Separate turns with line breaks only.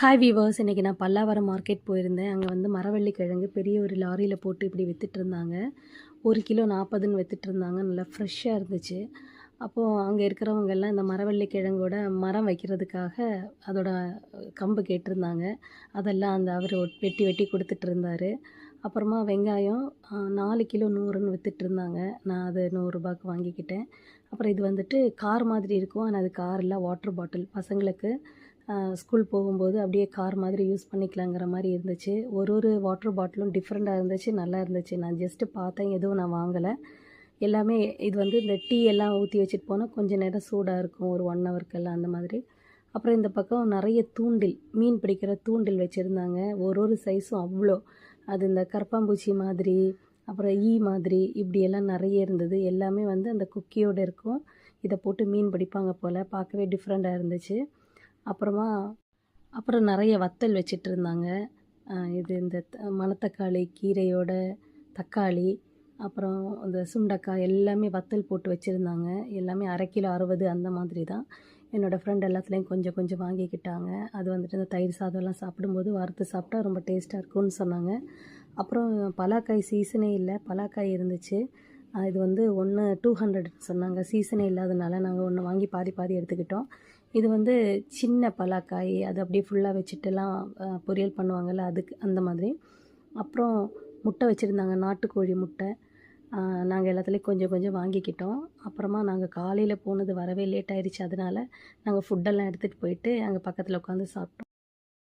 Hi viewers இன்றைக்கி நான் Pallavaram market போயிருந்தேன். அங்கே வந்து மரவள்ளி கிழங்கு பெரிய ஒரு லாரியில் போட்டு இப்படி வித்துட்டு இருந்தாங்க. ஒரு கிலோ நாற்பதுன்னு வித்துட்டு இருந்தாங்க. நல்லா ஃப்ரெஷ்ஷாக இருந்துச்சு. அப்போது அங்கே இருக்கிறவங்க எல்லாம் இந்த மரவள்ளி கிழங்கோட மரம் வைக்கிறதுக்காக அதோட கம்பு கேட்டிருந்தாங்க. அதெல்லாம் அந்த அவர் வெட்டி வெட்டி கொடுத்துட்டு இருந்தார். அப்புறமா வெங்காயம் நாலு கிலோ நூறுன்னு வித்துட்டு இருந்தாங்க. நான் அது நூறுரூபாய்க்கு வாங்கிக்கிட்டேன். அப்புறம் இது வந்துட்டு கார் மாதிரி இருக்கும். ஆனால் அது கார் இல்லை வாட்டர் பாட்டில் பசங்களுக்கு. ஸ்கூல் போகும்போது அப்படியே கார் மாதிரி யூஸ் பண்ணிக்கலாங்கிற மாதிரி இருந்துச்சு. ஒரு ஒரு வாட்டர் பாட்டிலும் டிஃப்ரெண்ட்டாக இருந்துச்சு நல்லா இருந்துச்சு. நான் ஜஸ்ட்டு பார்த்தேன் எதுவும் நான் வாங்கலை. எல்லாமே இது வந்து இந்த டீ எல்லாம் ஊற்றி வச்சுட்டு போனால் கொஞ்சம் நேரம் சூடாக இருக்கும் ஒரு ஒன் ஹவருக்கெல்லாம் அந்த மாதிரி. அப்புறம் இந்த பக்கம் நிறைய தூண்டில் மீன் பிடிக்கிற தூண்டில் வச்சுருந்தாங்க. ஒரு ஒரு சைஸும் அவ்வளோ அது இந்த கரப்பாம்பூச்சி மாதிரி அப்புறம் ஈ மாதிரி இப்படியெல்லாம் நிறைய இருந்தது. எல்லாமே வந்து அந்த குக்கியோடு இருக்கும். இதை போட்டு மீன் பிடிப்பாங்க போல். பார்க்கவே டிஃப்ரெண்ட்டாக இருந்துச்சு. அப்புறமா அப்புறம் நிறைய வத்தல் வச்சிட்டு இருந்தாங்க இது இந்த த- மணத்தக்காளி கீரையோட தக்காளி அப்புறம் இந்த சுண்டக்காய் எல்லாமே வத்தல் போட்டு வச்சுருந்தாங்க. எல்லாமே அரை கிலோ அறுபது அந்த மாதிரி தான். என்னோடய ஃப்ரெண்ட் எல்லாத்துலேயும் கொஞ்சம் கொஞ்சம் வாங்கிக்கிட்டாங்க. அது வந்துட்டு இந்த தயிர் சாதம்லாம் சாப்பிடும்போது வறுத்து சாப்பிட்டா ரொம்ப டேஸ்ட்டாக இருக்கும்னு சொன்னாங்க. அப்புறம் பலாக்காய் சீசனே இல்லை. பலாக்காய் இருந்துச்சு. இது வந்து ஒன்று டூ ஹண்ட்ரட் சொன்னாங்க. சீசனே இல்லாதனால நாங்கள் ஒன்று வாங்கி பாதி பாதி எடுத்துக்கிட்டோம். இது வந்து சின்ன பலாக்காய் அது அப்படியே ஃபுல்லாக வச்சுட்டுலாம் பொரியல் பண்ணுவாங்கள்ல அதுக்கு அந்த மாதிரி. அப்புறம் முட்டை வச்சுருந்தாங்க நாட்டுக்கோழி முட்டை. நாங்கள் எல்லாத்துலேயும் கொஞ்சம் கொஞ்சம் வாங்கிக்கிட்டோம். அப்புறமா நாங்கள் காலையில் போனது வரவே லேட் ஆயிடுச்சு அதனால நாங்கள் ஃபுட்டெல்லாம் எடுத்துகிட்டு போயிட்டு அங்கே பக்கத்தில் உட்காந்து சாப்பிட்டோம்.